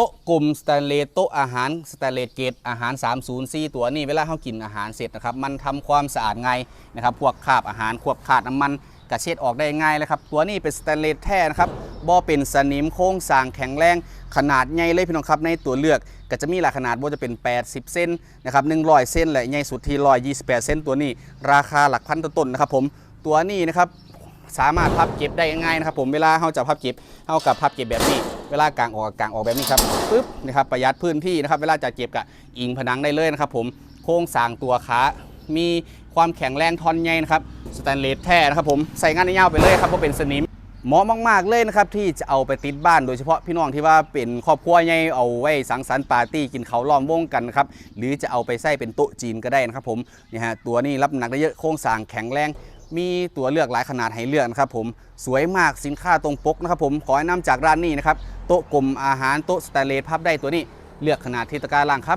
โต๊ะกลุ่มสแตนเลสโต๊ะอาหารสแตนเลสเกตอาหาร 304 ตัวนี้เวลาเขากินอาหารเสร็จนะครับมันทำความสะอาดง่ายนะครับพวกคราบอาหารควบขาดน้ำมันกระเช็ดออกได้ง่ายเลยครับ ตัวนี้เป็นสแตนเลสแท้นะครับบ่เป็นสนิมโค้งสร้างแข็งแรงขนาดใหญ่เลยพี่น้องครับในตัวเลือกก็จะมีหลายขนาดว่าจะเป็น 80 เส้นนะครับ100 เส้นและใหญ่สุดที่128 เส้นตัวนี้ ราคาหลักพันต้นๆนะครับผมตัวนี้นะครับ สามารถพับเก็บได้ง่ายนะครับผมเวลาเราจะพับเก็บเรากับพับเก็บแบบนี้เวลากางออกกางออกแบบนี้ครับปึ๊บนะครับประหยัดพื้นที่นะครับเวลาจะเก็บกับอิงผนังได้เลยนะครับผมโครงสร้างตัวขามีความแข็งแรงทอนใหญ่นะครับสแตนเลสแท้นะครับผมใส่งานได้ยาวไปเลยครับเพราะเป็นสนิมเหมาะมาก ๆ เลยนะครับ ที่จะเอาไปติดบ้านโดยเฉพาะพี่น้องที่ว่าเป็นครอบครัวใหญ่เอาไว้สังสรรค์ปาร์ตี้กินเขาวล้อมวงกันครับ หรือจะเอาไปใส่เป็นโต๊ะจีนก็ได้นะครับผมนี่ฮะตัวนี้รับน้ำหนักได้เยอะโครงสร้างแข็งแรง มีตัวเลือกหลายขนาดให้เลือกนะครับผมสวยมากสินค้าตรงปกนะครับผมขอแนะนำจากร้านนี้นะครับโต๊ะกลมอาหารโต๊ะสแตนเลสพับได้ตัวนี้เลือกขนาดที่ตะกร้าล่างครับ